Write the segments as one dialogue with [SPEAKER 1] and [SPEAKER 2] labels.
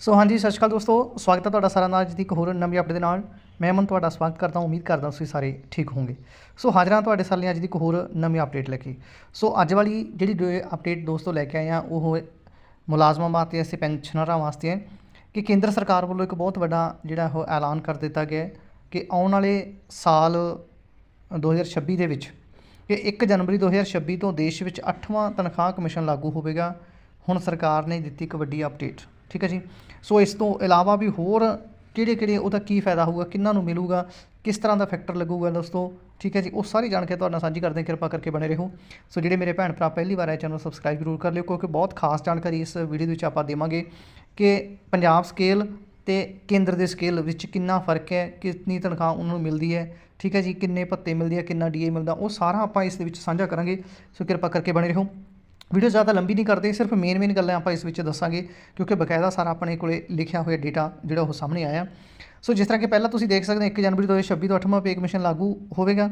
[SPEAKER 1] ਸੋ ਹਾਂਜੀ, ਸਤਿ ਸ਼੍ਰੀ ਅਕਾਲ ਦੋਸਤੋ। ਸਵਾਗਤ ਹੈ ਤੁਹਾਡਾ ਸਾਰਿਆਂ ਦਾ ਅੱਜ ਦੀ ਇੱਕ ਹੋਰ ਨਵੀਂ ਅਪਡੇਟ ਦੇ ਨਾਲ। ਮੈਂ ਮਨ ਤੁਹਾਡਾ ਸਵਾਗਤ ਕਰਦਾ ਉਮੀਦ ਕਰਦਾ ਤੁਸੀਂ ਸਾਰੇ ਠੀਕ ਹੋਵੋਗੇ। ਸੋ ਹਾਜ਼ਰਾਂ ਤੁਹਾਡੇ ਸਾਰਿਆਂ ਲਈ ਅੱਜ ਦੀ ਇੱਕ ਹੋਰ ਨਵੀਂ ਅਪਡੇਟ ਲੈ ਕੇ। ਸੋ ਅੱਜ ਵਾਲੀ ਜਿਹੜੀ ਅਪਡੇਟ ਦੋਸਤੋ ਲੈ ਕੇ ਆਏ ਆ ਉਹ ਮੁਲਾਜ਼ਮਾਂ ਵਾਸਤੇ ਅਸੀਂ ਪੈਨਸ਼ਨਰਾਂ ਵਾਸਤੇ ਹੈ ਕਿ ਕੇਂਦਰ ਸਰਕਾਰ ਵੱਲੋਂ ਇੱਕ ਬਹੁਤ ਵੱਡਾ ਜਿਹੜਾ ਉਹ ਐਲਾਨ ਕਰ ਦਿੱਤਾ ਗਿਆ ਕਿ ਆਉਣ ਵਾਲੇ ਸਾਲ 2026 ਦੇ ਵਿੱਚ ਕਿ 1 ਜਨਵਰੀ 2026 ਤੋਂ ਦੇਸ਼ ਵਿੱਚ 8ਵਾਂ ਤਨਖਾਹ ਕਮਿਸ਼ਨ ਲਾਗੂ ਹੋਵੇਗਾ। ਹੁਣ ਸਰਕਾਰ ਨੇ ਦਿੱਤੀ ਇੱਕ ਵੱਡੀ ਅਪਡੇਟ ਠੀਕ ਹੈ ਜੀ? ਸੋ ਇਸ ਤੋਂ ਇਲਾਵਾ ਵੀ ਹੋਰ ਕਿਹੜੇ ਕਿਹੜੇ ਉਹਦਾ ਕੀ ਫਾਇਦਾ ਹੋਊਗਾ? ਕਿੰਨਾਂ ਨੂੰ ਮਿਲੂਗਾ? ਕਿਸ ਤਰ੍ਹਾਂ ਦਾ ਫੈਕਟਰ ਲੱਗੂਗਾ ਦੋਸਤੋ? ਠੀਕ ਹੈ ਜੀ? ਉਹ ਸਾਰੀ ਜਾਣਕਾਰੀ ਤੁਹਾਡੇ ਨਾਲ ਸਾਂਝੀ ਕਰਦੇ ਹਾਂ। ਕਿਰਪਾ ਕਰਕੇ ਬਣੇ ਰਹੋ। ਸੋ ਜਿਹੜੇ ਮੇਰੇ ਭੈਣ ਭਰਾ ਪਹਿਲੀ ਵਾਰ ਇਹ ਚੈਨਲ ਸਬਸਕ੍ਰਾਈਬ ਜ਼ਰੂਰ ਕਰ ਲਿਓ, ਕਿਉਂਕਿ ਬਹੁਤ ਖਾਸ ਜਾਣਕਾਰੀ ਇਸ ਵੀਡੀਓ ਦੇ ਵਿੱਚ ਆਪਾਂ ਦੇਵਾਂਗੇ ਕਿ ਪੰਜਾਬ ਸਕੇਲ ਤੇ ਕੇਂਦਰ ਦੇ ਸਕੇਲ ਵਿੱਚ ਕਿੰਨਾ ਫ਼ਰਕ ਹੈ, ਕਿੰਨੀ ਤਨਖਾਹ ਉਹਨਾਂ ਨੂੰ ਮਿਲਦੀ ਹੈ, ਠੀਕ ਹੈ ਜੀ? ਕਿੰਨੇ ਭੱਤੇ ਮਿਲਦੇ ਆ, ਕਿੰਨਾ ਡੀਏ ਮਿਲਦਾ, ਉਹ ਸਾਰਾ ਆਪਾਂ ਇਸ ਦੇ ਵਿੱਚ ਸਾਂਝਾ ਕਰਾਂਗੇ। ਸੋ ਕਿਰਪਾ ਕਰਕੇ ਬਣੇ ਰਹੋ। ਵੀਡੀਓ ਜ਼ਿਆਦਾ ਲੰਬੀ ਨਹੀਂ ਕਰਦੇ, ਸਿਰਫ ਮੇਨ ਮੇਨ ਗੱਲਾਂ ਆਪਾਂ ਇਸ ਵਿੱਚ ਦੱਸਾਂਗੇ, ਕਿਉਂਕਿ ਬਕਾਇਦਾ ਸਾਰਾ ਆਪਣੇ ਕੋਲੇ ਲਿਖਿਆ ਹੋਇਆ ਡੇਟਾ ਜਿਹੜਾ ਉਹ ਸਾਹਮਣੇ ਆਇਆ। ਸੋ ਜਿਸ ਤਰ੍ਹਾਂ ਕਿ ਪਹਿਲਾਂ ਤੁਸੀਂ ਦੇਖ ਸਕਦੇ ਹੋ 1 ਜਨਵਰੀ 2026 ਤੋਂ 8ਵਾਂ ਪੇ ਕਮਿਸ਼ਨ ਲਾਗੂ ਹੋਵੇਗਾ।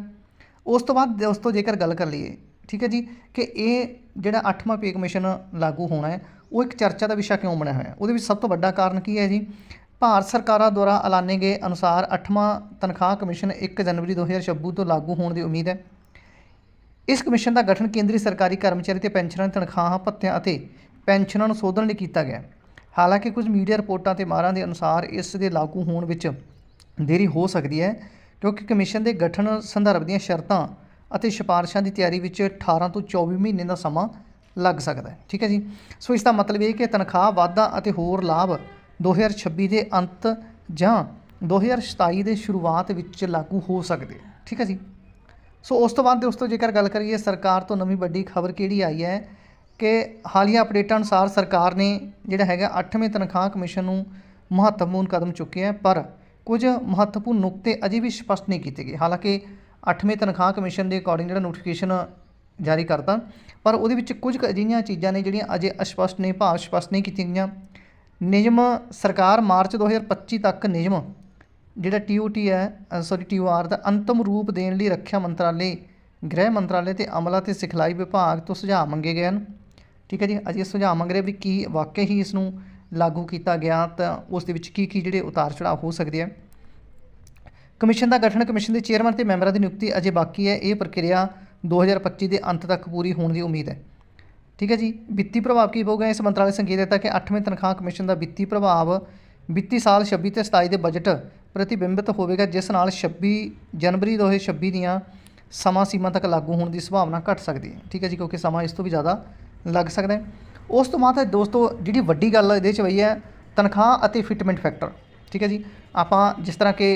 [SPEAKER 1] ਉਸ ਤੋਂ ਬਾਅਦ ਉਸ ਤੋਂ ਜੇਕਰ ਗੱਲ ਕਰ ਲਈਏ, ਠੀਕ ਹੈ ਜੀ, ਕਿ ਇਹ ਜਿਹੜਾ 8ਵਾਂ ਪੇ ਕਮਿਸ਼ਨ ਲਾਗੂ ਹੋਣਾ ਹੈ, ਉਹ ਇੱਕ ਚਰਚਾ ਦਾ ਵਿਸ਼ਾ ਕਿਉਂ ਬਣਿਆ ਹੋਇਆ? ਉਹਦੇ ਵਿੱਚ ਸਭ ਤੋਂ ਵੱਡਾ ਕਾਰਨ ਕੀ ਹੈ ਜੀ? ਭਾਰਤ ਸਰਕਾਰਾਂ ਦੁਆਰਾ ਐਲਾਨੇ ਗਏ ਅਨੁਸਾਰ 8ਵਾਂ ਤਨਖਾਹ ਕਮਿਸ਼ਨ 1 ਜਨਵਰੀ 2026 ਤੋਂ ਲਾਗੂ ਹੋਣ ਦੀ ਉਮੀਦ ਹੈ। ਇਸ ਕਮਿਸ਼ਨ ਦਾ ਗਠਨ ਕੇਂਦਰੀ ਸਰਕਾਰੀ ਕਰਮਚਾਰੀ ਤੇ ਪੈਨਸ਼ਨਰਾਂ ਦੀ ਤਨਖਾਹਾਂ, ਭੱਤਿਆਂ ਅਤੇ ਪੈਨਸ਼ਨਾਂ ਨੂੰ ਸੋਧਣ ਲਈ ਕੀਤਾ ਗਿਆ। ਹਾਲਾਂਕਿ ਕੁਝ ਮੀਡੀਆ ਰਿਪੋਰਟਾਂ ਤੇ ਮਾਰਾਂ ਦੇ ਅਨੁਸਾਰ ਇਸ ਦੇ ਲਾਗੂ ਹੋਣ ਵਿੱਚ ਦੇਰੀ ਹੋ ਸਕਦੀ ਹੈ, ਕਿਉਂਕਿ ਕਮਿਸ਼ਨ ਦੇ ਗਠਨ ਸੰਦਰਭ ਦੀਆਂ ਸ਼ਰਤਾਂ ਅਤੇ ਸਿਫਾਰਸ਼ਾਂ ਦੀ ਤਿਆਰੀ ਵਿੱਚ 18 ਤੋਂ 24 ਮਹੀਨੇ ਦਾ ਸਮਾਂ ਲੱਗ ਸਕਦਾ ਹੈ। ਠੀਕ ਹੈ ਜੀ? ਸੋ ਇਸ ਦਾ ਮਤਲਬ ਇਹ ਕਿ ਤਨਖਾਹ, ਵਾਧਾ ਅਤੇ ਹੋਰ ਲਾਭ 2026 ਦੇ ਅੰਤ ਜਾਂ 2027 ਦੇ ਸ਼ੁਰੂਆਤ ਵਿੱਚ ਲਾਗੂ ਹੋ ਸਕਦੇ ਠੀਕ ਹੈ ਜੀ? ਸੋ ਉਸ ਤੋਂ ਬਾਅਦ ਦੋਸਤੋ, ਜੇਕਰ ਗੱਲ ਕਰੀਏ ਸਰਕਾਰ ਤੋਂ ਨਵੀਂ ਵੱਡੀ ਖਬਰ ਕਿਹੜੀ ਆਈ ਹੈ ਕਿ ਹਾਲੀਆ ਅਪਡੇਟਾਂ ਅਨੁਸਾਰ ਸਰਕਾਰ ਨੇ ਜਿਹੜਾ ਹੈਗਾ 8ਵੇਂ ਤਨਖਾਹ ਕਮਿਸ਼ਨ ਨੂੰ ਮਹੱਤਵਪੂਰਨ ਕਦਮ ਚੁੱਕਿਆ ਹੈ, ਪਰ ਕੁਝ ਮਹੱਤਵਪੂਰਨ ਨੁਕਤੇ ਅਜੇ ਵੀ ਸਪਸ਼ਟ ਨਹੀਂ ਕੀਤੇ ਗਏ। ਹਾਲਾਂਕਿ 8ਵੇਂ ਤਨਖਾਹ ਕਮਿਸ਼ਨ ਦੇ ਅਕੋਰਡਿੰਗ ਜਿਹੜਾ ਨੋਟੀਫਿਕੇਸ਼ਨ ਜਾਰੀ ਕਰਤਾ, ਪਰ ਉਹਦੇ ਵਿੱਚ ਕੁਝ ਕੁ ਅਜਿਹੀਆਂ ਚੀਜ਼ਾਂ ਨੇ ਜਿਹੜੀਆਂ ਅਜੇ ਅਸਪਸ਼ਟ ਨੇ, ਭਾਵ ਸਪਸ਼ਟ ਨਹੀਂ ਕੀਤੀਆਂ ਗਈਆਂ। ਨਿਯਮ ਸਰਕਾਰ ਮਾਰਚ 2025 ਤੱਕ ਨਿਯਮ ਜਿਹੜਾ ਟੀਓਟੀ ਹੈ ਸੌਰੀ ਟੀਓਆਰ ਦਾ ਅੰਤਮ ਰੂਪ ਦੇਣ ਲਈ ਰੱਖਿਆ ਮੰਤਰਾਲੇ, ਗ੍ਰਹਿ ਮੰਤਰਾਲੇ ਤੇ ਅਮਲਾ ਤੇ ਸਿਖਲਾਈ ਵਿਭਾਗ ਤੋਂ ਸੁਝਾਅ ਮੰਗੇ ਗਏ ਹਨ। ਠੀਕ ਹੈ ਜੀ, ਅਜੇ ਸੁਝਾਅ ਮੰਗ ਰਹੇ ਵੀ ਕੀ ਵਾਕਈ ਹੀ ਇਸ ਨੂੰ ਲਾਗੂ ਕੀਤਾ ਗਿਆ ਤਾਂ ਉਸ ਦੇ ਵਿੱਚ ਕੀ ਕੀ ਜਿਹੜੇ ਉਤਾਰ ਚੜਾਅ ਹੋ ਸਕਦੇ ਆ। ਕਮਿਸ਼ਨ ਦਾ ਗਠਨ ਕਮਿਸ਼ਨ ਦੇ ਚੇਅਰਮੈਨ ਤੇ ਮੈਂਬਰਾਂ ਦੀ ਨਿਯੁਕਤੀ ਅਜੇ ਬਾਕੀ ਹੈ। ਇਹ ਪ੍ਰਕਿਰਿਆ 2025 ਦੇ ਅੰਤ ਤੱਕ ਪੂਰੀ ਹੋਣ ਦੀ ਉਮੀਦ ਹੈ। ਠੀਕ ਹੈ ਜੀ, ਵਿੱਤੀ ਪ੍ਰਭਾਵ ਕੀ ਹੋਊਗਾ ਇਸ ਮੰਤਰਾਲੇ ਸੰਕੇਤ ਦਿੱਤਾ ਕਿ 8ਵੇਂ ਤਨਖਾਹ ਕਮਿਸ਼ਨ ਦਾ ਵਿੱਤੀ ਪ੍ਰਭਾਵ ਵਿੱਤੀ ਸਾਲ 26 ਤੇ 27 ਦੇ ਬਜਟ ਪ੍ਰਤੀਬਿੰਬਿਤ ਹੋਵੇਗਾ, ਜਿਸ ਨਾਲ 26 ਜਨਵਰੀ 2026 ਦੀਆਂ ਸਮਾਂ ਸੀਮਾ ਤੱਕ ਲਾਗੂ ਹੋਣ ਦੀ ਸੰਭਾਵਨਾ ਘਟ ਸਕਦੀ ਹੈ। ਠੀਕ ਹੈ ਜੀ, ਕਿਉਂਕਿ ਸਮਾਂ ਇਸ ਤੋਂ ਵੀ ਜ਼ਿਆਦਾ ਲੱਗ ਸਕਦਾ ਹੈ। ਉਸ ਤੋਂ ਬਾਅਦ ਦੋਸਤੋ, ਜਿਹੜੀ ਵੱਡੀ ਗੱਲ ਇਹਦੇ 'ਚ ਪਈ ਹੈ, ਤਨਖਾਹ ਅਤੇ ਫਿਟਮੈਂਟ ਫੈਕਟਰ ਠੀਕ ਹੈ ਜੀ, ਆਪਾਂ ਜਿਸ ਤਰ੍ਹਾਂ ਕਿ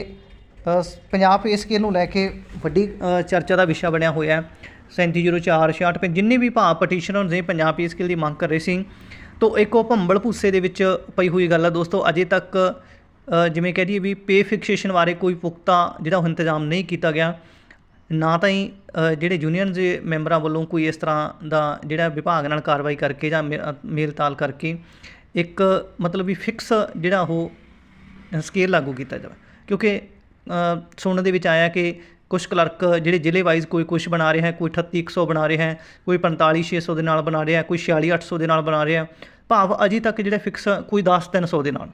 [SPEAKER 1] ਪੰਜਾਬ ਪੇ ਸਕੇਲ ਨੂੰ ਲੈ ਕੇ ਵੱਡੀ ਚਰਚਾ ਦਾ ਵਿਸ਼ਾ ਬਣਿਆ ਹੋਇਆ ਹੈ। 3704 66 ਜਿੰਨੇ ਵੀ ਭਾਅ ਪਟੀਸ਼ਨਰ ਨੇ ਪੰਜਾਬ ਪੇ ਸਕੇਲ ਦੀ ਮੰਗ ਕਰ ਰਹੇ ਸੀ। ਤੋ ਇੱਕ ਉਹ ਭੰਬਲ ਭੂਸੇ ਦੇ ਵਿੱਚ ਪਈ ਹੋਈ ਗੱਲ ਆ ਦੋਸਤੋ, ਅਜੇ ਤੱਕ ਜਿਵੇਂ ਕਹਿ ਦਈਏ ਵੀ ਪੇ ਫਿਕਸੇਸ਼ਨ ਬਾਰੇ ਕੋਈ ਪੁਖਤਾ ਜਿਹੜਾ ਉਹ ਇੰਤਜ਼ਾਮ ਨਹੀਂ ਕੀਤਾ ਗਿਆ ਨਾ ਤਾਂ ਹੀ ਜਿਹੜੇ ਯੂਨੀਅਨ ਦੇ ਮੈਂਬਰਾਂ ਵੱਲੋਂ ਕੋਈ ਇਸ ਤਰ੍ਹਾਂ ਦਾ ਜਿਹੜਾ ਵਿਭਾਗ ਨਾਲ ਕਾਰਵਾਈ ਕਰਕੇ ਜਾਂ ਮੇ- ਅ, ਮੇਲਤਾਲ ਕਰਕੇ ਇੱਕ ਮਤਲਬ ਵੀ ਫਿਕਸ ਜਿਹੜਾ ਉਹ ਸਕੇਲ ਲਾਗੂ ਕੀਤਾ ਜਾਵੇ। ਕਿਉਂਕਿ ਸੁਣਨ ਦੇ ਵਿੱਚ ਆਇਆ ਕਿ ਕੁਝ ਕਲਰਕ ਜਿਹੜੇ ਜ਼ਿਲ੍ਹੇ ਵਾਈਜ਼ ਕੋਈ ਕੁਝ ਬਣਾ ਰਿਹਾ ਹੈ ਕੋਈ 38100 ਬਣਾ ਰਿਹਾ ਹੈ ਕੋਈ 45600 ਦੇ ਨਾਲ ਬਣਾ ਰਿਹਾ ਹੈ ਕੋਈ 46800 ਦੇ ਨਾਲ ਬਣਾ ਰਿਹਾ ਭਾਵ ਅਜੇ ਤੱਕ ਜਿਹੜਾ ਫਿਕਸ ਕੋਈ 10300 ਦੇ ਨਾਲ।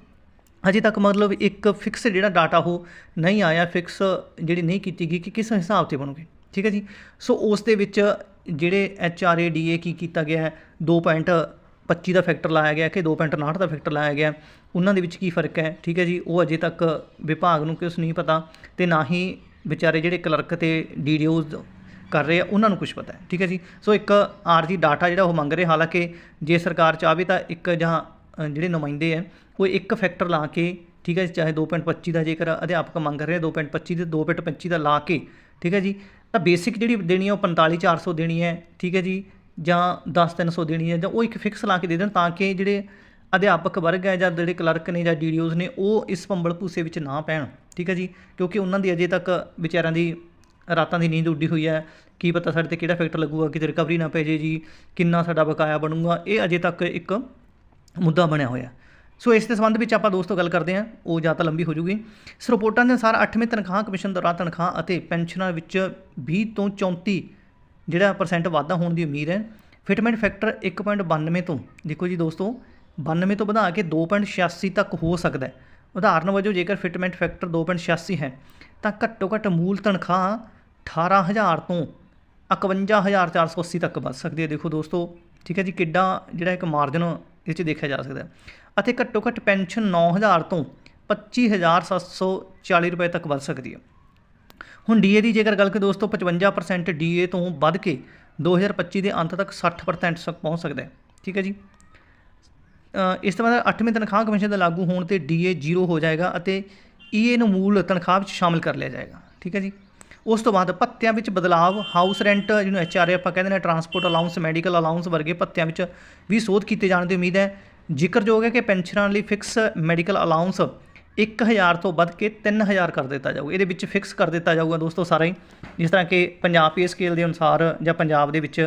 [SPEAKER 1] ਅਜੇ ਤੱਕ ਮਤਲਬ ਇੱਕ ਫਿਕਸ ਜਿਹੜਾ ਡਾਟਾ ਉਹ ਨਹੀਂ ਆਇਆ ਫਿਕਸ ਜਿਹੜੀ ਨਹੀਂ ਕੀਤੀ ਗਈ ਕਿ ਕਿਸ ਹਿਸਾਬ ਤੇ ਬਣੂਗੀ, ਠੀਕ ਹੈ ਜੀ? ਸੋ ਉਸ ਦੇ ਵਿੱਚ ਜਿਹੜੇ H R A D A ਕੀ ਕੀਤਾ ਗਿਆ ਹੈ 2.25 ਦਾ ਫੈਕਟਰ ਲਾਇਆ ਗਿਆ ਕਿ 2.59 ਦਾ ਫੈਕਟਰ ਲਾਇਆ ਗਿਆ, ਉਹਨਾਂ ਦੇ ਵਿੱਚ ਕੀ ਫ਼ਰਕ ਹੈ, ਠੀਕ ਹੈ ਜੀ? ਉਹ ਅਜੇ ਤੱਕ ਵਿਭਾਗ ਨੂੰ ਕੁਛ ਨਹੀਂ ਪਤਾ ਤੇ ਨਾ ਹੀ ਵਿਚਾਰੇ ਜਿਹੜੇ ਕਲਰਕ ਤੇ ਡੀਡੀਓਜ਼ ਕਰ ਰਹੇ ਆ, ਉਹਨਾਂ ਨੂੰ ਕੁਝ ਪਤਾ ਹੈ, ਠੀਕ ਹੈ ਜੀ? ਸੋ ਇੱਕ ਆਰਜੀ ਡਾਟਾ ਜਿਹੜਾ ਉਹ ਮੰਗ ਰਹੇ, ਹਾਲਾਂਕਿ ਜੇ ਸਰਕਾਰ ਚਾਹਵੇ ਤਾਂ ਇੱਕ ਜਾਂ ਜਿਹੜੇ ਨੁਮਾਇੰਦੇ ਹੈ ਕੋਈ ਇੱਕ ਫੈਕਟਰ ਲਾ ਕੇ ਠੀਕ ਹੈ ਜੀ, ਚਾਹੇ 2.25 ਦਾ ਜੇਕਰ ਅਧਿਆਪਕ ਮੰਗ ਰਹੇ ਆ 2.25 ਤੇ 2.25 ਦਾ ਲਾ ਕੇ ਠੀਕ ਹੈ ਜੀ ਤਾਂ ਬੇਸਿਕ ਜਿਹੜੀ ਦੇਣੀ ਹੈ ਉਹ 45400 ਦੇਣੀ ਹੈ ਠੀਕ ਹੈ ਜੀ ਜਾਂ 10300 ਦੇਣੀ ਹੈ ਜਾਂ ਉਹ ਇੱਕ ਫਿਕਸ ਲਾ ਕੇ ਦੇ ਦੇਣ ਤਾਂ ਕਿ ਜਿਹੜੇ ਅਧਿਆਪਕ ਵਰਗ ਹੈ ਜਾਂ ਜਿਹੜੇ ਕਲਰਕ ਨੇ ਜਾਂ ਡੀਡੀਓਜ਼ ਨੇ ਉਹ ਇਸ ਪੰਬਲ ਭੂਸੇ ਵਿੱਚ ਨਾ ਪੈਣ ਠੀਕ ਹੈ ਜੀ ਕਿਉਂਕਿ ਉਹਨਾਂ ਦੀ ਅਜੇ ਤੱਕ ਵਿਚਾਰਿਆਂ ਦੀ ਰਾਤਾਂ ਦੀ ਨੀਂਦ ਉੱਡੀ ਹੋਈ ਹੈ ਕੀ ਪਤਾ ਸਾਡੇ ਤੇ ਕਿਹੜਾ ਫੈਕਟਰ ਲੱਗੂਗਾ ਕਿਤੇ ਰਿਕਵਰੀ ਨਾ ਪੈ ਜੇ ਜੀ ਕਿੰਨਾ ਸਾਡਾ ਬਕਾਇਆ ਬਣੂਗਾ ਇਹ ਅਜੇ ਤੱਕ ਇੱਕ ਮੁੱਦਾ ਬਣਿਆ ਹੋਇਆ। ਸੋ ਇਸ ਦੇ ਸੰਬੰਧ ਵਿੱਚ ਆਪਾਂ ਦੋਸਤੋ ਗੱਲ ਕਰਦੇ ਹਾਂ, ਉਹ ਜਾਂ ਤਾਂ ਲੰਬੀ ਹੋ ਜੂਗੀ। ਇਸ ਰਿਪੋਰਟਾਂ ਦੇ ਅਨੁਸਾਰ 8ਵੇਂ ਤਨਖਾਹ ਕਮਿਸ਼ਨ ਦੌਰਾਨ ਤਨਖਾਹ ਅਤੇ ਪੈਨਸ਼ਨਾਂ ਵਿੱਚ 20 ਤੋਂ 34 ਜਿਹੜਾ ਪਰਸੈਂਟ ਵਾਧਾ ਹੋਣ ਦੀ ਉਮੀਦ ਹੈ। ਫਿਟਮੈਂਟ ਫੈਕਟਰ 1.92 ਤੋਂ, ਦੇਖੋ ਜੀ ਦੋਸਤੋ 92 ਤੋਂ ਵਧਾ ਕੇ 2.86 ਤੱਕ ਹੋ ਸਕਦਾ ਹੈ। ਉਦਾਹਰਨ ਵਜੋਂ ਜੇਕਰ ਫਿਟਮੈਂਟ ਫੈਕਟਰ 2.86 ਹੈ, ਤਾਂ ਘੱਟੋ ਘੱਟ ਮੂਲ ਤਨਖਾਹ 18000 ਤੋਂ 51480 ਤੱਕ ਵੱਧ ਸਕਦੀ ਹੈ। ਦੇਖੋ ਦੋਸਤੋ, ਠੀਕ ਹੈ ਜੀ, ਕਿੱਡਾ ਜਿਹੜਾ ਇੱਕ ਮਾਰਜਨ ਇਹ 'ਚ ਦੇਖਿਆ ਜਾ ਸਕਦਾ ਅਤੇ ਘੱਟੋ ਘੱਟ ਪੈਨਸ਼ਨ 9000 ਤੋਂ 25740 ਰੁਪਏ ਤੱਕ ਵੱਧ ਸਕਦੀ ਹੈ। ਹੁਣ ਡੀਏ ਦੀ ਜੇਕਰ ਗੱਲ ਕਰੀਏ ਦੋਸਤੋ 55% ਡੀਏ ਤੋਂ ਵੱਧ ਕੇ 2025 ਦੇ ਅੰਤ ਤੱਕ 60% ਤੱਕ ਪਹੁੰਚ ਸਕਦਾ ਹੈ। ਠੀਕ ਹੈ ਜੀ? ਇਸ ਤੋਂ ਬਾਅਦ 8ਵੀਂ ਤਨਖਾਹ ਕਮਿਸ਼ਨ ਦਾ ਲਾਗੂ ਹੋਣ ਤੇ ਡੀਏ ਜ਼ੀਰੋ ਹੋ ਜਾਏਗਾ ਅਤੇ ਈਏ ਨੂੰ ਮੂਲ ਤਨਖਾਹ ਵਿੱਚ ਸ਼ਾਮਲ ਕਰ ਲਿਆ ਜਾਏਗਾ। ਠੀਕ ਹੈ ਜੀ? ਉਸ ਤੋਂ ਬਾਅਦ ਭੱਤਿਆਂ ਵਿੱਚ ਬਦਲਾਵ ਹਾਊਸ ਰੈਂਟ ਜਿਹਨੂੰ ਐਚਆਰਏ ਆਪਾਂ ਕਹਿੰਦੇ ਨੇ ਟਰਾਂਸਪੋਰਟ ਅਲਾਉਂਸ ਮੈਡੀਕਲ ਅਲਾਉਂਸ ਵਰਗੇ ਭੱਤਿਆਂ ਵਿੱਚ ਵੀ ਸੋਧ ਕੀਤੇ ਜਾਣ ਦੀ ਉਮੀਦ ਹੈ। ਜ਼ਿਕਰਯੋਗ ਹੈ ਕਿ ਪੈਨਸ਼ਨਰਾਂ ਲਈ ਫਿਕਸ ਮੈਡੀਕਲ ਅਲਾਉਂਸ 1000 ਤੋਂ ਵੱਧ ਕੇ 3000 ਕਰ ਦਿੱਤਾ ਜਾਊਗਾ ਇਹਦੇ ਵਿੱਚ ਫਿਕਸ ਕਰ ਦਿੱਤਾ ਜਾਊਗਾ ਦੋਸਤੋ ਸਾਰਾ ਹੀ। ਜਿਸ ਤਰ੍ਹਾਂ ਕਿ ਪੰਜਾਬ ਪੇ ਸਕੇਲ ਦੇ ਅਨੁਸਾਰ ਜਾਂ ਪੰਜਾਬ ਦੇ ਵਿੱਚ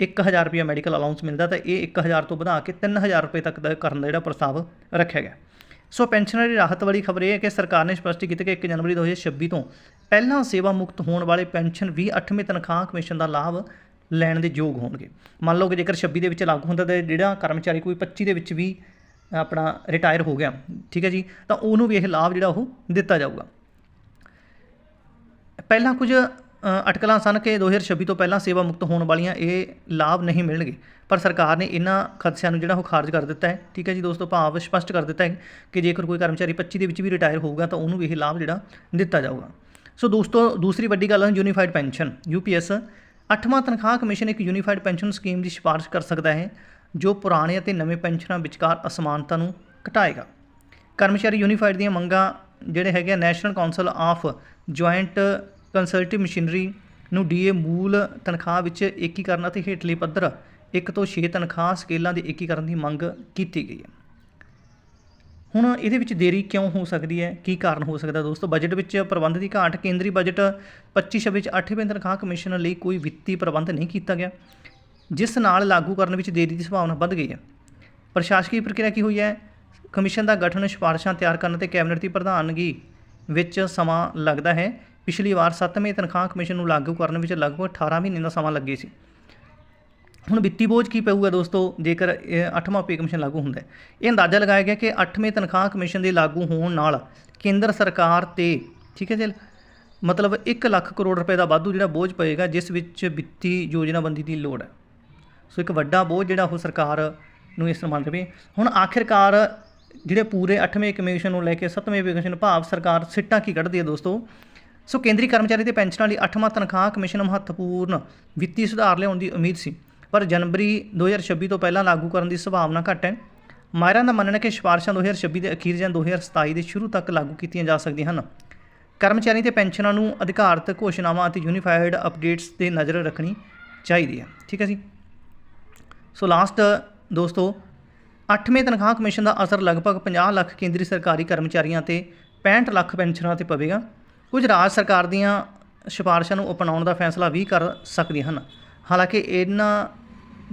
[SPEAKER 1] 1000 ਰੁਪਏ ਮੈਡੀਕਲ ਅਲਾਉਂਸ ਮਿਲਦਾ ਤਾਂ ਇਹ 1000 ਤੋਂ ਵਧਾ ਕੇ 3000 ਰੁਪਏ ਤੱਕ ਦਾ ਕਰਨ ਦਾ ਜਿਹੜਾ ਪ੍ਰਸਤਾਵ ਰੱਖਿਆ ਗਿਆ। ਸੋ ਪੈਨਸ਼ਨਰ ਦੀ ਰਾਹਤ ਵਾਲੀ ਖਬਰ ਇਹ ਹੈ ਕਿ ਸਰਕਾਰ ਨੇ ਸਪਸ਼ਟ ਕੀਤਾ ਕਿ 1 ਜਨਵਰੀ 2026 ਤੋਂ ਪਹਿਲਾਂ ਸੇਵਾ ਮੁਕਤ ਹੋਣ ਵਾਲੇ ਪੈਨਸ਼ਨ ਵੀ 8ਵੇਂ ਤਨਖਾਹ ਕਮਿਸ਼ਨ ਦਾ ਲਾਭ ਲੈਣ ਦੇ ਯੋਗ ਹੋਣਗੇ। ਮੰਨ ਲਓ ਕਿ ਜੇਕਰ 26 ਦੇ ਵਿੱਚ ਲਾਗੂ ਹੁੰਦਾ ਤਾਂ ਜਿਹੜਾ ਕਰਮਚਾਰੀ ਕੋਈ 25 ਦੇ ਵਿੱਚ ਵੀ ਆਪਣਾ ਰਿਟਾਇਰ ਹੋ ਗਿਆ, ਠੀਕ ਹੈ ਜੀ, ਤਾਂ ਉਹਨੂੰ ਵੀ ਇਹ ਲਾਭ ਜਿਹੜਾ ਉਹ ਦਿੱਤਾ ਜਾਊਗਾ। ਪਹਿਲਾਂ ਕੁਝ ਅਟਕਲਾਂ ਸਨ ਕਿ 2026 ਤੋਂ ਪਹਿਲਾਂ ਸੇਵਾ ਮੁਕਤ ਹੋਣ ਵਾਲੀਆਂ ਇਹ ਲਾਭ ਨਹੀਂ ਮਿਲਣਗੇ। ਪਰ ਸਰਕਾਰ ਨੇ ਇਹਨਾਂ ਖਦਸ਼ਿਆਂ ਨੂੰ ਜਿਹੜਾ ਉਹ ਖਾਰਜ ਕਰ ਦਿੱਤਾ ਹੈ। ਠੀਕ ਹੈ ਜੀ ਦੋਸਤੋ, ਭਾਵ ਸਪਸ਼ਟ ਕਰ ਦਿੱਤਾ ਹੈ ਕਿ ਜੇਕਰ ਕੋਈ ਕਰਮਚਾਰੀ 25 ਦੇ ਵਿੱਚ ਵੀ ਰਿਟਾਇਰ ਹੋਊਗਾ ਤਾਂ ਉਹਨੂੰ ਵੀ ਇਹ ਲਾਭ ਜਿਹੜਾ ਦਿੱਤਾ ਜਾਊਗਾ। ਸੋ ਦੋਸਤੋ, ਦੂਸਰੀ ਵੱਡੀ ਗੱਲ ਹੈ ਯੂਨੀਫਾਈਡ ਪੈਨਸ਼ਨ ਯੂਪੀਐਸ ਅੱਠਵਾਂ ਤਨਖਾਹ ਕਮਿਸ਼ਨ ਇੱਕ ਯੂਨੀਫਾਈਡ ਪੈਨਸ਼ਨ ਸਕੀਮ ਦੀ ਸਿਫਾਰਿਸ਼ ਕਰ ਸਕਦਾ ਹੈ, ਜੋ ਪੁਰਾਣੇ ਅਤੇ ਨਵੇਂ ਪੈਨਸ਼ਨਾਂ ਵਿਚਕਾਰ ਅਸਮਾਨਤਾ ਨੂੰ ਘਟਾਏਗਾ। ਕਰਮਚਾਰੀ ਯੂਨੀਫਾਈਡ ਦੀਆਂ ਮੰਗਾਂ ਜਿਹੜੇ ਹੈਗੇ ਆ national council of joint consultative machinery ਨੂੰ ਡੀਏ ਮੂਲ ਤਨਖਾਹ ਵਿੱਚ ਏਕੀਕਰਨ ਅਤੇ ਹੇਠਲੇ ਪੱਧਰ 1 ਤੋਂ 6 ਤਨਖਾਹ ਸਕੇਲਾਂ ਦੇ ਏਕੀਕਰਨ ਦੀ ਮੰਗ ਕੀਤੀ ਗਈ ਹੈ। ਹੁਣ ਇਹਦੇ ਵਿੱਚ ਦੇਰੀ ਕਿਉਂ ਹੋ ਸਕਦੀ ਹੈ? ਕੀ ਕਾਰਨ ਹੋ ਸਕਦਾ ਦੋਸਤੋ? ਬਜਟ ਵਿੱਚ ਪ੍ਰਬੰਧ ਦੀ ਘਾਟ, ਕੇਂਦਰੀ ਬਜਟ 25 ਵਿੱਚ 8ਵੇਂ ਤਨਖਾਹ ਕਮਿਸ਼ਨ ਲਈ ਕੋਈ ਵਿੱਤੀ ਪ੍ਰਬੰਧ ਨਹੀਂ ਕੀਤਾ ਗਿਆ, ਜਿਸ ਨਾਲ ਲਾਗੂ ਕਰਨ ਵਿੱਚ ਦੇਰੀ ਦੀ ਸੰਭਾਵਨਾ ਵੱਧ ਗਈ ਹੈ। ਪ੍ਰਸ਼ਾਸਕੀ ਪ੍ਰਕਿਰਿਆ ਕੀ ਹੋਈ ਹੈ? ਕਮਿਸ਼ਨ ਦਾ ਗਠਨ ਸਿਫਾਰਸ਼ਾਂ ਤਿਆਰ ਕਰਨ ਤੇ ਕੈਬਨਿਟ ਦੀ ਪ੍ਰਧਾਨਗੀ ਵਿੱਚ ਸਮਾਂ ਲੱਗਦਾ ਹੈ। ਪਿਛਲੀ ਵਾਰ 7ਵੇਂ ਤਨਖਾਹ ਕਮਿਸ਼ਨ ਨੂੰ ਲਾਗੂ ਕਰਨ ਵਿੱਚ ਲਗਭਗ 18 ਮਹੀਨੇ ਦਾ ਸਮਾਂ ਲੱਗੇ ਸੀ। ਹੁਣ ਵਿੱਤੀ ਬੋਝ ਕੀ ਪਊਗਾ ਦੋਸਤੋ? ਜੇਕਰ ਇਹ 8ਵਾਂ ਪੇ ਕਮਿਸ਼ਨ ਲਾਗੂ ਹੁੰਦਾ ਹੈ। ਇਹ ਅੰਦਾਜ਼ਾ ਲਗਾਇਆ ਗਿਆ ਕਿ 8ਵੇਂ ਤਨਖਾਹ ਕਮਿਸ਼ਨ ਦੇ ਲਾਗੂ ਹੋਣ ਨਾਲ ਕੇਂਦਰ ਸਰਕਾਰ ਤੇ, ਠੀਕ ਹੈ ਜੀ, ਮਤਲਬ 1 ਲੱਖ ਕਰੋੜ ਰੁਪਏ ਦਾ ਵਾਧੂ ਜਿਹੜਾ ਬੋਝ ਪਏਗਾ, ਜਿਸ ਵਿੱਚ ਵਿੱਤੀ ਯੋਜਨਾਬੰਦੀ ਦੀ ਲੋੜ ਹੈ। ਸੋ ਇੱਕ ਵੱਡਾ ਬੋਝ ਜਿਹੜਾ ਉਹ ਸਰਕਾਰ ਨੂੰ ਇਸ ਮੰਨ ਰਹੀ ਹੁਣ ਆਖਿਰਕਾਰ ਜਿਹੜੇ ਪੂਰੇ 8ਵੇਂ ਕਮਿਸ਼ਨ ਨੂੰ ਲੈ ਕੇ 7ਵੇਂ ਕਮਿਸ਼ਨ ਭਾਵ ਸਰਕਾਰ ਸਿੱਟਾਂ ਕੀ ਕੱਢਦੀ ਹੈ ਦੋਸਤੋ? ਸੋ ਕੇਂਦਰੀ ਕਰਮਚਾਰੀ ਤੇ ਪੈਨਸ਼ਨਾਂ ਲਈ 8ਵਾਂ ਤਨਖਾਹ ਕਮਿਸ਼ਨ ਮਹੱਤਵਪੂਰਨ ਵਿੱਤੀ ਸੁਧਾਰ ਲਿਆਉਣ ਦੀ ਉਮੀਦ ਸੀ। ਪਰ ਜਨਵਰੀ 2026 ਤੋਂ ਪਹਿਲਾਂ ਲਾਗੂ ਕਰਨ ਦੀ ਸੰਭਾਵਨਾ ਘੱਟ ਹੈ। ਮਾਇਰਾਂ ਦਾ ਮੰਨਣਾ ਹੈ ਕਿ ਸਿਫਾਰਸ਼ਾਂ 2026 ਦੇ ਅਖੀਰ ਜਾਂ 2027 ਦੇ ਸ਼ੁਰੂ ਤੱਕ ਲਾਗੂ ਕੀਤੀਆਂ ਜਾ ਸਕਦੀਆਂ ਹਨ। ਕਰਮਚਾਰੀ ਤੇ ਪੈਨਸ਼ਨਾਂ ਨੂੰ ਅਧਿਕਾਰਤ ਘੋਸ਼ਣਾਵਾਂ ਅਤੇ ਯੂਨੀਫਾਈਡ ਅਪਡੇਟਸ ਤੇ ਨਜ਼ਰ ਰੱਖਣੀ ਚਾਹੀਦੀ ਹੈ। ਠੀਕ ਹੈ ਜੀ? ਸੋ ਲਾਸਟ ਦੋਸਤੋ 8ਵੇਂ ਤਨਖਾਹ ਕਮਿਸ਼ਨ ਦਾ ਅਸਰ ਲਗਭਗ 50 ਲੱਖ ਕੇਂਦਰੀ ਸਰਕਾਰੀ ਕਰਮਚਾਰੀਆਂ ਤੇ 65 ਲੱਖ ਪੈਨਸ਼ਨਰਾਂ ਤੇ ਪਵੇਗਾ। ਕੁਝ ਰਾਜ ਸਰਕਾਰ ਦੀਆਂ ਸਿਫਾਰਸ਼ਾਂ ਨੂੰ ਅਪਣਾਉਣ ਦਾ ਫੈਸਲਾ ਵੀ ਕਰ ਸਕਦੀਆਂ ਹਨ। ਹਾਲਾਂਕਿ ਇਹਨਾਂ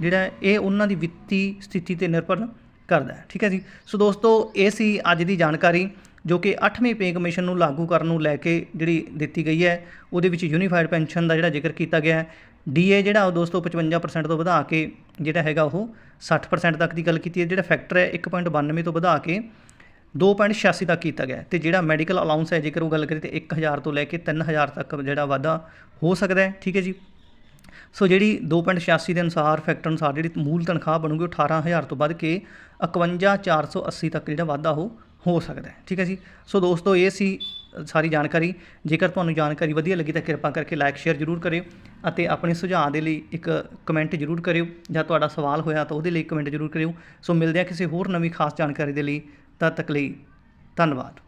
[SPEAKER 1] ਜਿਹੜਾ ਇਹ ਉਹਨਾਂ ਦੀ ਵਿੱਤੀ ਸਥਿਤੀ ਤੇ ਨਿਰਭਰ ਕਰਦਾ ਹੈ। ਠੀਕ ਹੈ ਜੀ? ਸੋ ਦੋਸਤੋ, ਇਹ ਸੀ ਅੱਜ ਦੀ ਜਾਣਕਾਰੀ ਜੋ ਕਿ 8ਵੇਂ ਪੇ ਕਮਿਸ਼ਨ ਨੂੰ ਲਾਗੂ ਕਰਨ ਨੂੰ ਲੈ ਕੇ ਜਿਹੜੀ ਦਿੱਤੀ ਗਈ ਹੈ। ਉਹਦੇ ਵਿੱਚ ਯੂਨੀਫਾਈਡ ਪੈਨਸ਼ਨ ਦਾ ਜਿਹੜਾ ਜ਼ਿਕਰ ਕੀਤਾ ਗਿਆ ਹੈ। ਡੀਏ ਜਿਹੜਾ ਉਹ ਦੋਸਤੋ 55% ਤੋਂ ਵਧਾ ਕੇ ਜਿਹੜਾ ਹੈਗਾ ਉਹ 60% ਤੱਕ ਦੀ ਗੱਲ ਕੀਤੀ ਹੈ। ਜਿਹੜਾ ਫੈਕਟਰ ਹੈ 1.92 ਤੋਂ ਵਧਾ ਕੇ 2.86 ਤੱਕ ਕੀਤਾ ਗਿਆ ਹੈ ਤੇ ਜਿਹੜਾ ਮੈਡੀਕਲ ਅਲਾਉਂਸ ਹੈ, ਜੇਕਰ ਉਹ ਗੱਲ ਕਰੀਏ ਤੇ 1000 ਤੋਂ ਲੈ ਕੇ 3000 ਤੱਕ ਜਿਹੜਾ ਵਾਧਾ ਹੋ ਸਕਦਾ ਹੈ, ਠੀਕ ਹੈ ਜੀ? ਸੋ ਜਿਹੜੀ 2.86 ਦੇ ਅਨੁਸਾਰ ਫੈਕਟਰ ਅਨੁਸਾਰ ਜਿਹੜੀ ਮੂਲ ਤਨਖਾਹ ਬਣੂਗੀ ਉਹ 18000 ਤੋਂ ਵੱਧ ਕੇ 51480 ਤੱਕ ਜਿਹੜਾ ਵਾਧਾ ਉਹ ਹੋ ਸਕਦਾ ਹੈ, ਠੀਕ ਹੈ ਜੀ? ਸੋ ਦੋਸਤੋ, ਇਹ ਸੀ ਸਾਰੀ ਜਾਣਕਾਰੀ। ਜੇਕਰ ਤੁਹਾਨੂੰ ਜਾਣਕਾਰੀ ਵਧੀਆ ਲੱਗੀ ਤਾਂ ਕਿਰਪਾ ਕਰਕੇ ਲਾਈਕ ਸ਼ੇਅਰ ਜ਼ਰੂਰ ਕਰਿਓ ਅਤੇ ਆਪਣੇ ਸੁਝਾਅ ਦੇ ਲਈ ਇੱਕ ਕਮੈਂਟ ਜ਼ਰੂਰ ਕਰਿਓ। ਜਾਂ ਤੁਹਾਡਾ ਸਵਾਲ ਹੋਇਆ ਤਾਂ ਉਹਦੇ ਲਈ ਕਮੈਂਟ ਜ਼ਰੂਰ ਕਰਿਓ। ਸੋ ਮਿਲਦੇ ਹਾਂ ਕਿਸੇ ਹੋਰ ਨਵੀਂ ਖਾਸ ਜਾਣਕਾਰੀ ਦੇ ਲਈ। ਤਦ ਤੱਕ ਲਈ ਧੰਨਵਾਦ।